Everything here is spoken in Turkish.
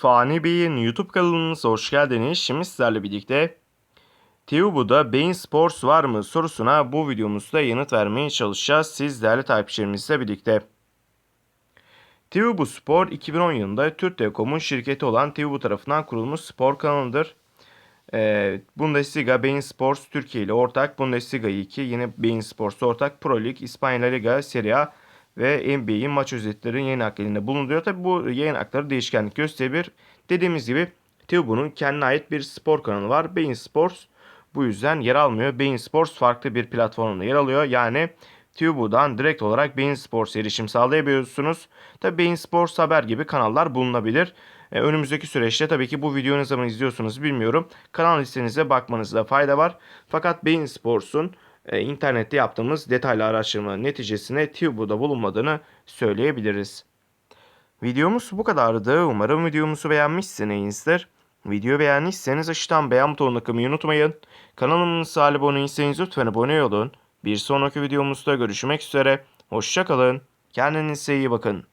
Fani Bey'in YouTube kanalımıza hoş geldiniz. Şimdi sizlerle birlikte Tubu'da Bein Sports var mı sorusuna bu videomuzda yanıt vermeye çalışacağız. Siz değerli takipçilerimizle birlikte. Tubu Spor 2010 yılında Türk Telekom'un şirketi olan Tubu tarafından kurulmuş spor kanalıdır. Ee, Bundesliga, Bein Sports Türkiye ile ortak, Bundesliga 2, yine Bein Sports ortak, Pro Lig, İspanya La Liga, Serie A ve NBA'in maç özetlerinin yayın haklarında bulunuyor. Tabi bu yayın hakları değişkenlik gösterebilir. Dediğimiz gibi Tubu'nun kendine ait bir spor kanalı var. Bein Sports bu yüzden yer almıyor. Bein Sports farklı bir platformda yer alıyor. Yani Tubu'dan direkt olarak Bein Sports'a erişim sağlayabiliyorsunuz. Tabi Bein Sports haber gibi kanallar bulunabilir. Ee, önümüzdeki süreçte tabii ki bu videoyu ne zaman izliyorsunuz bilmiyorum. Kanal listenize bakmanızda fayda var. Fakat Bein Sports'un e, internette yaptığımız detaylı araştırma neticesinde Tubu'da bulunmadığını söyleyebiliriz. Videomuz bu kadardı. Umarım videomuzu beğenmişsinizdir. Videoyu beğendiyseniz aşağıdan beğen butonuna kılmayı unutmayın. Kanalımıza abone değilseniz lütfen abone olun. Bir sonraki videomuzda görüşmek üzere. Hoşçakalın. Kendinize iyi bakın.